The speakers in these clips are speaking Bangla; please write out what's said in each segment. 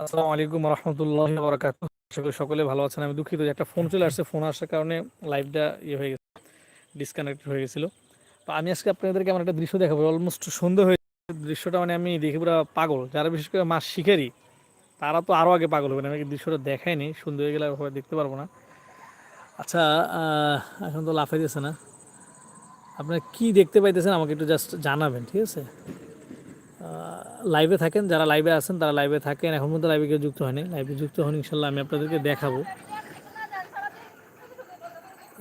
আসসালামু আলাইকুম রহমতুল্লাহ বরকাত সকলে ভালো আছেন। আমি দুঃখিত যে একটা ফোন চলে আসছে। ফোন আসার কারণে লাইভটা ইয়ে হয়ে গেছে ডিসকানেক্ট হয়ে গেছিল। তো আমি আজকে আপনাদেরকে আমার একটা দৃশ্য দেখাবো। অলমোস্ট সন্ধ্যা হয়ে দৃশ্যটা মানে আমি দেখি পুরো পাগল। যারা বিশেষ করে মাছ শিখেরই তারা তো আরও আগে পাগল হবে না। আমি দৃশ্যটা দেখাইনি। সুন্দর হয়ে গেলে দেখতে পারব না। আচ্ছা এখন তো লাফাই দিয়েছে না। আপনারা কি দেখতে পাইতেছেন আমাকে একটু জাস্ট জানাবেন, ঠিক আছে? লাইভে থাকেন, যারা লাইভে আছেন তারা লাইভে থাকেন। এখন পর্যন্ত লাইভে কেউ যুক্ত হয়নি। লাইভে যুক্ত হন ইনশাল্লাহ আমি আপনাদেরকে দেখাবো।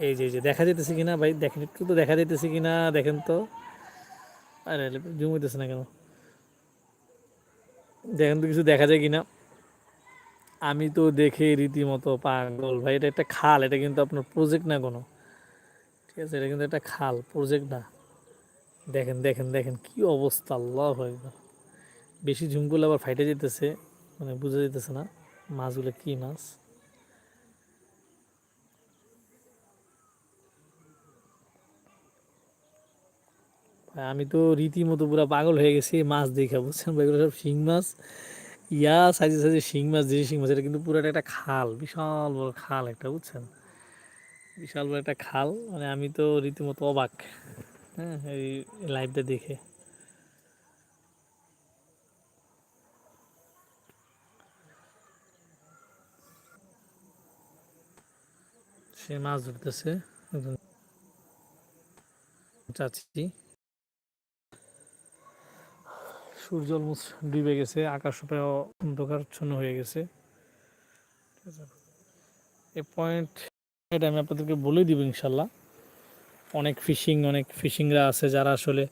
এই যে যে, দেখা যেতেছে কিনা ভাই? দেখেন, একটু তো দেখা যেতেছে কিনা? দেখেন তো। আরে জুম হইতেছে না কেন? দেখেন তো কিছু দেখা যায় কিনা? আমি তো দেখে রীতিমতো পাগল ভাই। এটা একটা খাল, এটা কিন্তু আপনার প্রজেক্ট না কোনো। ঠিক আছে, এটা কিন্তু একটা খাল প্রজেক্ট না। দেখেন দেখেন দেখেন কি অবস্থা, আল্লাহ একবার বেশি ঝুম করলে আবার ফাইটে যেতেছে মানে বোঝা যেতেছে না মাছগুলো কি মাছ। আমি তো রীতিমতো পুরো পাগল হয়ে গেছি মাছ দেখা, বুঝছেন ভাই? সব শিং মাছ। ইয়া সাইজে সাইজে শিং মাছ, দেশি শিং মাছ, এটা কিন্তু পুরোটা একটা খাল, বিশাল বড় খাল একটা, বুঝছেন? বিশাল বড় একটা খাল মানে আমি তো রীতিমতো অবাক। হ্যাঁ এই লাইভটা দেখে। সে মাছ ধরতেছে একজন চাচি সূর্য অলমোস্ট ডুবে গেছে, আকাশ প্রায় অন্ধকারচ্ছন্ন হয়ে গেছে। এই পয়েন্ট এটা আমি আপনাদেরকে বলে দিব ইনশাল্লাহ। অনেক ফিশিং অনেক ফিশিংরা আছে যারা আসলে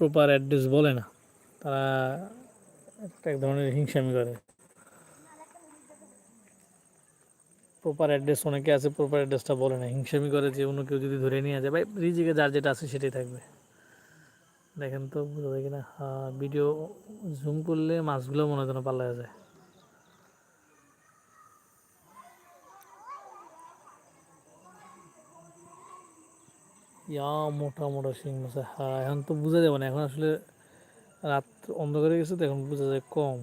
প্রপার অ্যাড্রেস বলে না। তারা এক ধরনের হিংসামি করে। প্রপার অ্যাড্রেস অনেকে আছে প্রপার অ্যাড্রেসটা বলে না। হিংসামি করে যে অন্য কেউ যদি ধরে নিয়ে যায়, ভাই রিজিকে যার যেটা আছে সেটাই থাকবে। দেখেন তো, বোঝা যায় কিনা? ভিডিও জুম করলে মাছগুলো মনে হয় যেন পাল্লা যায়। ইয়া মোটা মোটা শিং মাছ হ্যাঁ এখন তো বোঝা যাবে না, এখন আসলে রাত অন্ধকার গেছে তো, এখন বোঝা যায় কম।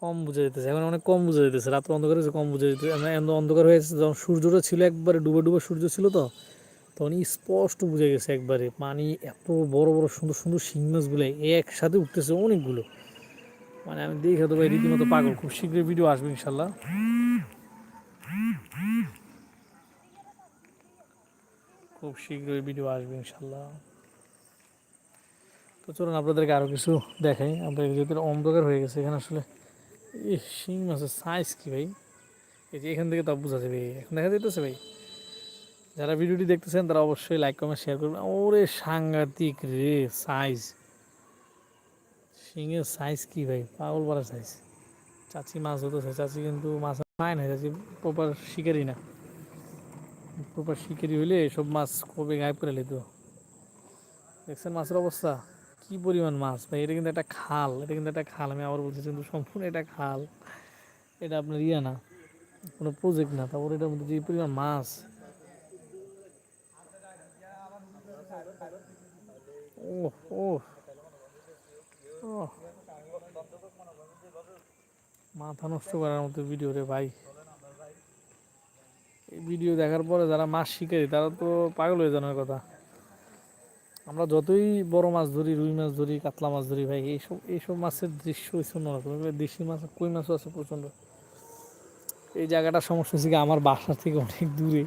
কম বোঝা যেতেছে এখন অনেক কম বোঝা যেতেছে রাত্র অন্ধকার হয়েছে কম বোঝা যেতেছে মানে এমন অন্ধকার হয়েছে যখন সূর্যটা ছিল একবারে, ডুবে ডুবে সূর্য ছিল তো, তখন স্পষ্ট বুঝে গেছে একবারে, পানি এত বড় বড় সুন্দর সুন্দর শিং মাছগুলো একসাথে উঠতেছে অনেকগুলো। মানে আমি দেখে তো ভাই রীতিমতো পাগল, খুব শীঘ্রই ভিডিও আসবে ইনশাল্লাহ। খুব শীঘ্রই ভিডিও আসবে ইনশাল্লাহ তো চলুন আপনাদেরকে আরও কিছু দেখাই। আপনাদের যেহেতু অন্ধকার হয়ে গেছে, এখানে আসলে এই শিং মাছের সাইজ কি ভাই? এই যে এখান থেকে তা বোঝা যাবে, এখন দেখা যেতেছে ভাই। যারা ভিডিওটি দেখতেছেন, তারা অবশ্যই লাইক কমেন্ট শেয়ার করবেন। ওরে সাংঘাতিক রে সাইজ শিঙের সাইজ কি ভাই? পাগল পাড়া সাইজ চাচি মাছ হতেছে চাচি কিন্তু মাছ পায় না চাচি প্রপার শিকারই না। প্রপার শিকারি হইলে সব মাছ কবে গায়েব করে লিত দেখছেন মাছের অবস্থা? কি পরিমাণ মাছ? ভাই, এটা কিন্তু একটা খাল, এটা কিন্তু একটা খাল, আমি আবার বলছি কিন্তু সম্পূর্ণ এটা খাল। এটা আপনার ইয়ে না, কোনো প্রজেক্ট না, তারপর এটার মধ্যে যে পরিমাণ মাছ। ও ও ও মাথা নষ্ট করার মতো ভিডিও রে ভাই। ভিডিও দেখার পরে যারা মাছ শিকারি, তারা তো পাগল হয়ে জানার কথা। আমরা যতই বড় মাছ ধরি, রুই মাছ ধরি, কাতলা মাছ ধরি, ভাই, এইসব এইসব মাছের দৃশ্য হচ্ছে অন্যরকম। দেশি মাছ, কই মাছও আছে প্রচণ্ড। এই জায়গাটার সমস্যা হচ্ছে আমার বাসা থেকে অনেক দূরে।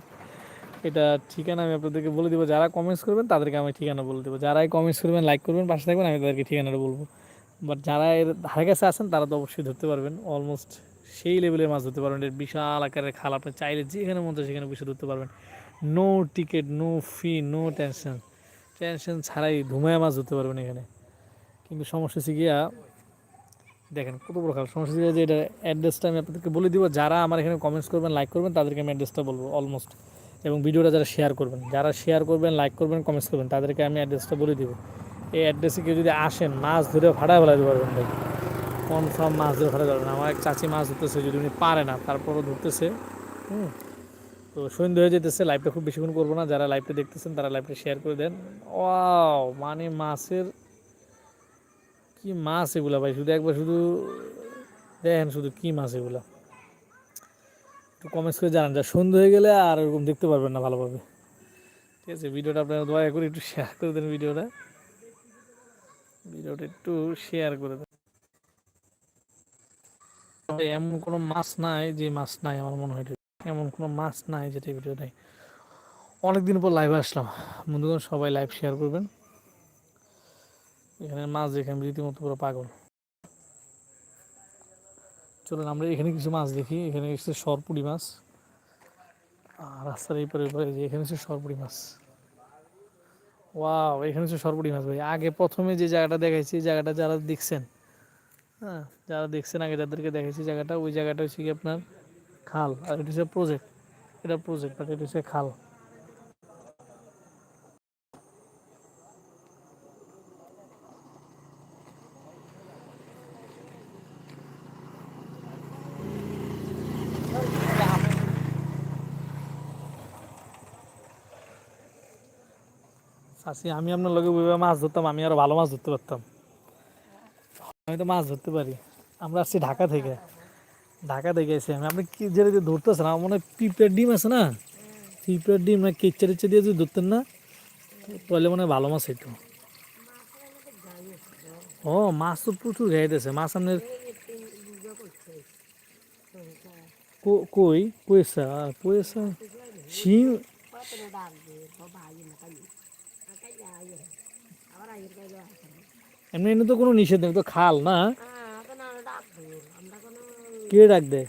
এটা ঠিকানা আমি আপনাদেরকে বলে দেবো। যারা কমেন্টস করবেন, তাদেরকে আমি ঠিকানা বলে দেবো। যারাই কমেন্টস করবেন লাইক করবেন, পাশে থাকবেন, আমি তাদেরকে ঠিকানাটা বলব। বাট যারা এর ধারে কাছে আছেন, তারা তো অবশ্যই ধরতে পারবেন। অলমোস্ট সেই লেভেলের মাছ ধরতে পারবেন। এর বিশাল আকারের খাল, আপনি চাইলে যেখানে চায় সেখানে বসে ধরতে পারবেন। No ticket no fee no tension tension ছাড়াই ধুমায় মাছ ধরতে পারবেন এখানে। কিন্তু সমস্যা হচ্ছে গিয়া, দেখেন কত বড় খাল। সমস্যা যে এটা অ্যাড্রেসটা আমি আপনাদেরকে বলে দিব। যারা আমার এখানে কমেন্টস করবেন লাইক করবেন, তাদেরকে আমি অ্যাড্রেসটা বলব অলমোস্ট এবং ভিডিওটা যারা শেয়ার করবেন, যারা শেয়ার করবেন লাইক করবেন কমেন্টস করবেন, তাদেরকে আমি অ্যাড্রেসটা বলে দিব। এই অ্যাড্রেসে কেউ যদি আসেন, মাছ ধরে ফাটায় ফেলাতে পারবেন ভাই। কনফার্ম মাছ ধরে ফাটাতে পারবেন আমার এক চাচি মাছ ধরতেছে, যদি উনি পারে না, তারপরও ধরতেছে। হুম। তো সন্ধ্যে হয়ে যেতেছে লাইভটা খুব বেশিক্ষণ করব না। যারা লাইভটা দেখতেছেন, তারা লাইভটা শেয়ার করে দেন। ও মানে মাছের কি মাছ এগুলা ভাই? শুধু একবার শুধু দেখেন শুধু কি মাছ এগুলা। একটু কমেন্টস করে জানান, যা সন্ধ্যে হয়ে গেলে আর ওরকম দেখতে পারবেন না ভালোভাবে। ঠিক আছে, ভিডিওটা আপনারা দয়া করে একটু শেয়ার করে দেন ভিডিওটা। ভিডিওটা একটু শেয়ার করে দেন। এমন কোনো মাছ নাই যে মাছ নাই আমার মনে হয় এমন কোনো মাছ নাই যেটা ভিডিও নাই। অনেকদিন পর লাইভে আসলাম। বন্ধুগণ, সবাই লাইভ শেয়ার করবেন। এখানে মাছ দেখে আমি রীতিমতো পুরো পাগল। চলুন, আমরা এখানে কিছু মাছ দেখি। এখানে এসেছে সরপুরি মাছ। আর রাস্তার এই পারে যে এখানে হচ্ছে সরপুরি মাছ। ওয়াও, এখানে হচ্ছে সরপুরি মাছ ভাই। আগে প্রথমে যে জায়গাটা দেখাইছি জায়গাটা যারা দেখছেন হ্যাঁ যারা দেখছেন আগে যাদেরকে দেখাইছি জায়গাটা, ওই জায়গাটা হচ্ছে কি আপনার খাল, আর এটা হচ্ছে প্রজেক্ট এটা প্রজেক্ট বাট এটা হচ্ছে খাল। চাষি আমি আপনার লগে মাছ ধরতাম, আমি আরও ভালো মাছ ধরতে পারতাম। আমি তো মাছ ধরতে পারি। আমরা আসছি ঢাকা থেকে। ঢাকা থেকে এসে আমি আপনি কি যেটা দিয়ে ধরতেছেন, আমার মনে হয় পিঁপড়ের ডিম আছে না? পিঁপড়ের ডিম না কেচ্চা টেচ্চা দিয়ে যদি ধরতেন না, তাহলে মনে হয় ভালো মাছ হইতো। ও, মাছ তো প্রচুর খাইতেছে। মাছ আপনার কো- কই? কইসা কইসা শিং কতটা এমনি এমনি তো কোনো নিষেধ নেই তো খাল না? হ্যাঁ না কে ডাক দেয়?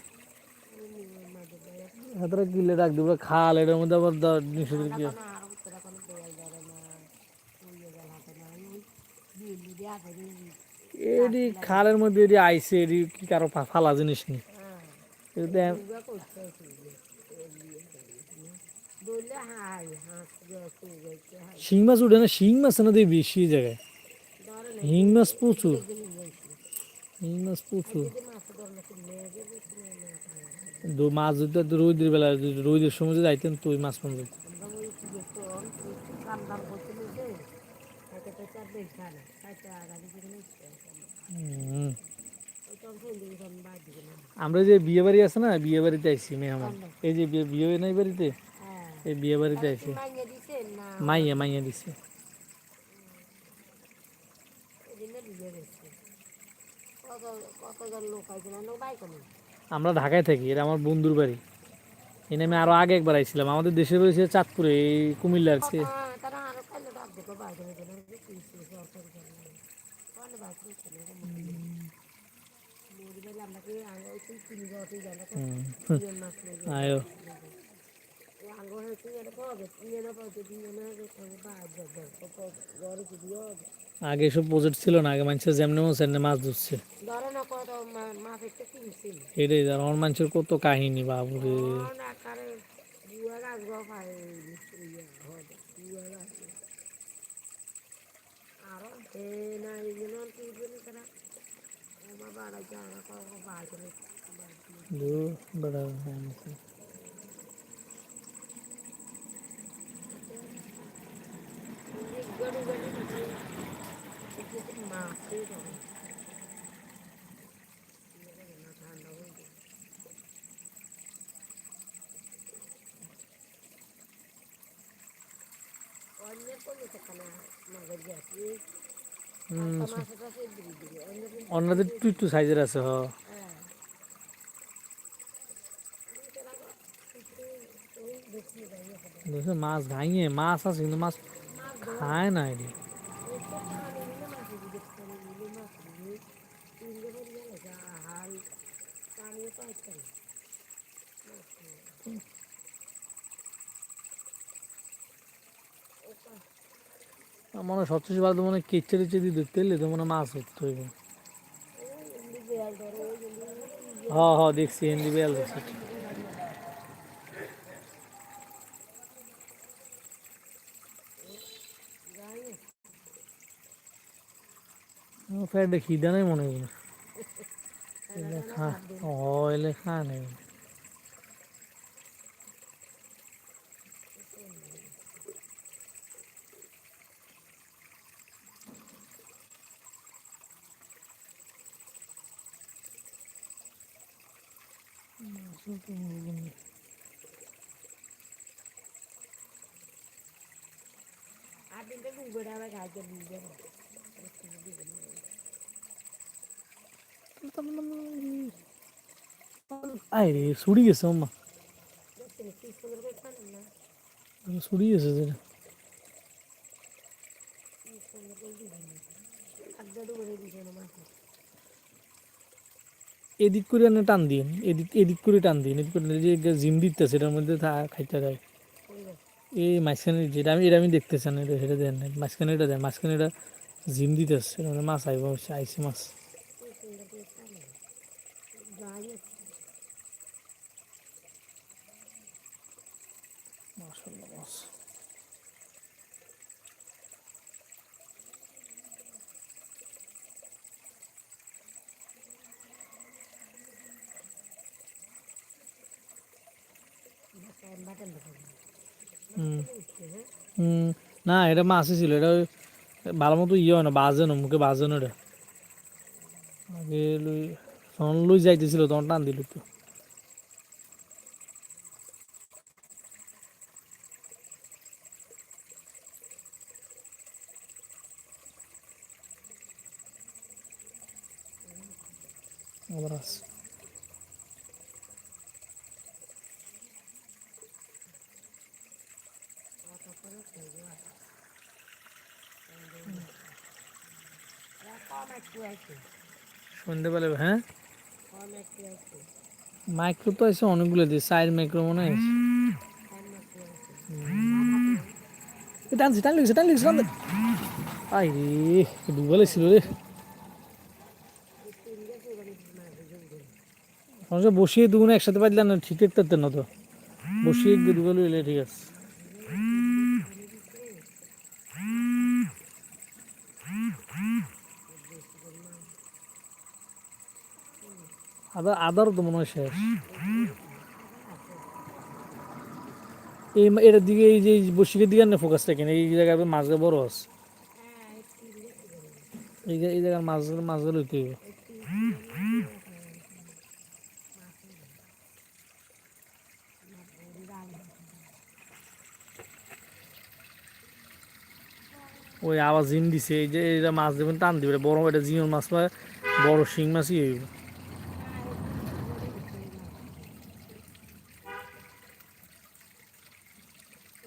হাতরা কিলে ডাক দেবো খাল এটার মধ্যে আবার দ- নিষেধ কি? না না এডি খালের মধ্যে এডি আইসে এডি কি কারও ফালা জিনিস নেই হ্যাঁ। শিং মাছ উঠে না শিং মাছ না দিয়ে বেশি জায়গায়। না হিং মাছ প্রচুর হিং মাছ প্রচুর মাছ যদি রোদের বেলা রোদের সময় যদি আইতেন তো ওই মাছ পান যেত। আমরা যে বিয়ে বাড়ি আছে না, বিয়ে বাড়িতে আইসি মেহমান। এই যে বিয়ে নাই বাড়িতে? এই বিয়ে বাড়িতে আইসি মাইয়া মাইয়া দিছে এদিনে বিয়ে গেছে কত কতজন লোক আইছে না লোক বাই কোনো আমরা ঢাকায় থাকি এটা আমার বন্ধুর বাড়ি। এনে আমি আরও আগে একবার আইছিলাম। আমাদের দেশে রয়েছে চাঁদপুরে এই কুমিল্লার চেয়ে হ্যাঁ আয়ো। আঙ্গো আগে এসব প্রজেক্ট ছিল না আগে মানুষের যেমনি মন মাছ ধরছে। ধরে এটাই আমার মানুষের কত কাহিনী বাবুরে। না কারে বুয়া গাছ গো পাই ইয়ে হবে বুয়া গাছ আরও এ না এগুলো কি বলি তারা আমার বাড়া জানা কত বাই করে দু বড় হয়েছে। গড়ু গড়ু মাছ ঠান্ডা হয়ে যায় অন্যের কোনো সেখানে নগর যাচ্ছি হুম, মাসে টাসে দিয়ে দিবি অন্যের অন্যদের একটু একটু সাইজের আছে, হ। মাছ ভাঙিয়ে মাছ আছে, কিন্তু মাছ খায় না এটি আমার মনে হয় সবচেয়ে ভালো মনে হয় কেচে রেচে দিয়ে দেখতে এলে তো মনে হয় মাছ ধরতে হইব। হ হ দেখছি হিন্দি বেয়াল দেখছি প্যান্টে খিদা নেই মনে হয় এলে খা ও এলে খা নেই Something wrong. I've been looking good at it. I can do it. করে খান না ছুড়ি গেছে যেটা এদিক করে এনে টান দিন এদিক এদিক করে টান দিন এদিক করে যে জিম দিতে সেটার মধ্যে খাইতে দেয় এই মাঝখানে যেটা আমি, এটা আমি দেখতেছি না, এটা, সেটা দেন মাঝখানে এটা দেয় মাঝখানে এটা জিম দিতেছে মাছ, আইব আইসি মাছ কি সুন্দর করে খান যাই মাশাআল্লাহ মাছ না, এটা মাছই ছিল এটা ভালো মতো ইয়ে হয় না, বাজে না, মুখে বাজে না এটা। আগে তখন লুই যাইতেছিল, তখন টান দিল তো আবার আছে কম একটু আছে সন্ধ্যেবেলা হ্যাঁ? কম একটু আছে মাইক্রো তো আছে অনেকগুলো দিয়ে সাইড মাইক্রো মনে হয়। টানছি টান লিখছে টান লিখছে টান আই রে ডুবালে ছিল রে। বসিয়ে দুগুলো একসাথে পাইলে না, ঠিক থাকতেন না তো। বসিয়ে ডুবালে এলে ঠিক আছে। আদা আদারও তো মনে হয় শেষ এই এটার দিকে এই যে বসিকের দিকে না ফোকাস থাকেন এই জায়গায় বড় এই জায়গার মাছ মাছগুলো হইবে। ওই আবার জিম দিছে এই যে এটা মাছ দেবেন টান দিবে বড় এটা জিওল মাছ বড় শিং মাছই হইব এই জন্য ডুবে লাগে ছোট হুম তাও আসতে নয় আসা মাসে টাসে তো একটু মাছ একটু দিন এক জবাইলে মেলা আমরা শীত হয়েছে না কারণ শীত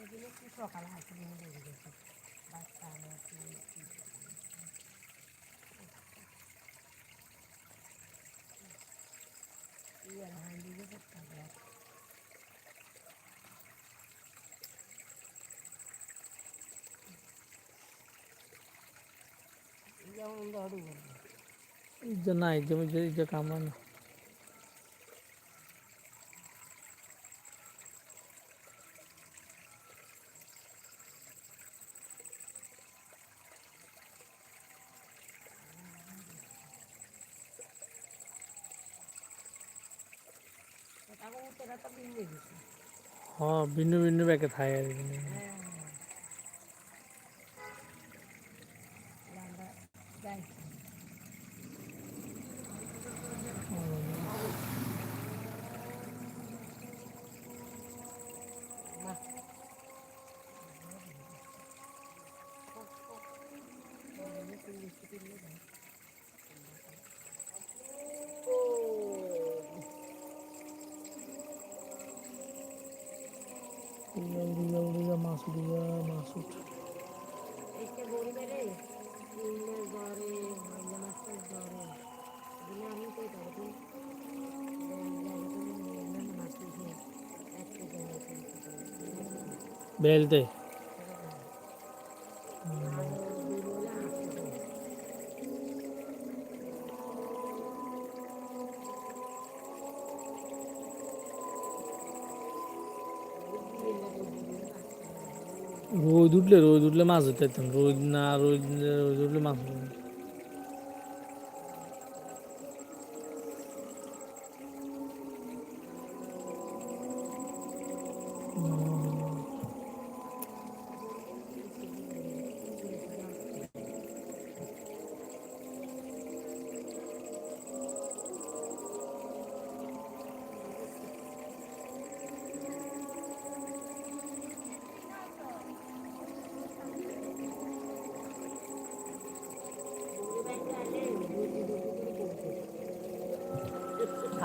হ্যাঁ আমি এই মাছ ধরে যা দেখছি দুগো তিনগো দুগো দিতে সকালে আসি বাচ্চা আমার ইয়ার হান্ডি যে করতে হবে যেমন দৌড়ু করবে এই যে না এই যে ওই যে এই যে কামড়া না তারপর উত্তরা হ্যাঁ ভিন্ন ভিন্ন ব্যাগে থাকে আর কি। बेलते। रोज उठले रोज उठले मस होते तुम रोज ना रोज रोज उठले मस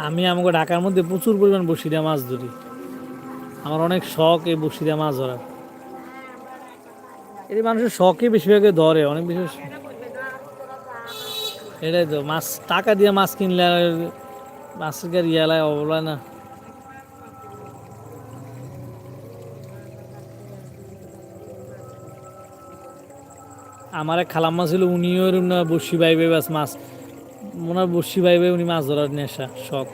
আমি আমাকে ঢাকার মধ্যে প্রচুর পরিমাণ বসি দিয়ে মাছ ধরি। আমার অনেক শখ এই বসি দিয়ে মাছ ধরার। এটি মানুষের শখই বেশিরভাগে ধরে, অনেক বেশি এটাই তো, মাছ, টাকা দিয়ে মাছ কিনলে মাছের গাড়ি ইয়ালায় অবলায় না। আমার এক খালাম্মা ছিল, উনিও না বসি বাইবে বাস মাছ মনে হয় বসি বাইবে উনি মাছ ধরার নেশা, শখ।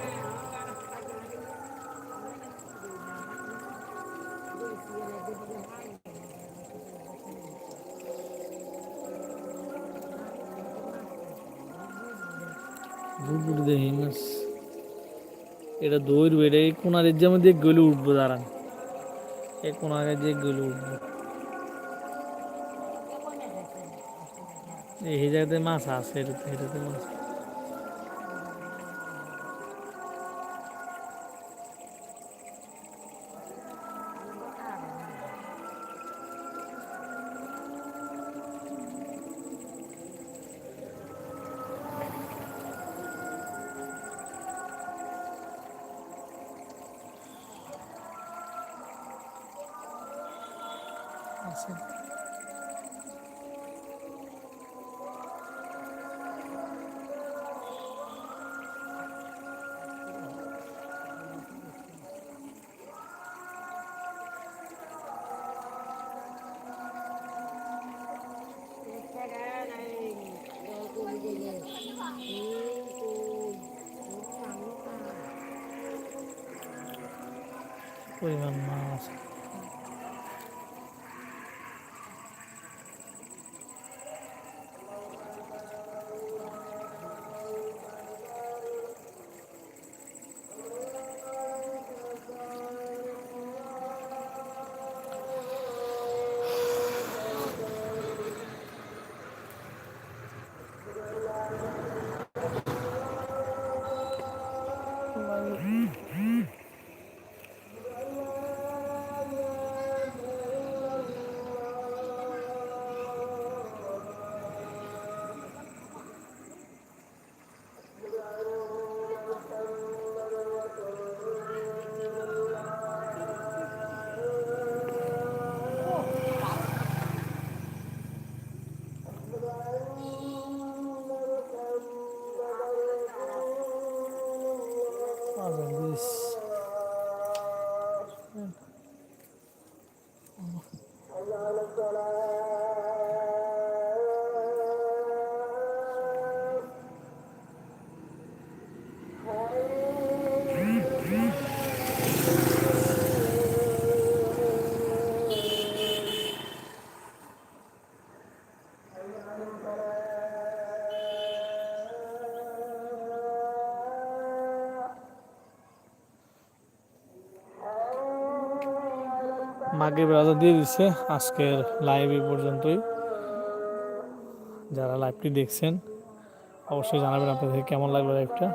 এটা দৌড়বে এটা এই কোনার যেমন দিয়ে গলে উঠবো, দাঁড়ান। এই কোনাকে দিয়ে গলে উঠবো। এই জায়গাতে মাছ আছে এটাতে মাছ। পরিমাণ মাছ মাকে রাজা দিয়ে দিচ্ছে আজকের লাইভ এই পর্যন্তই। যারা লাইভটি দেখছেন, অবশ্যই জানাবেন আপনাদের কেমন লাগবে লাইভটা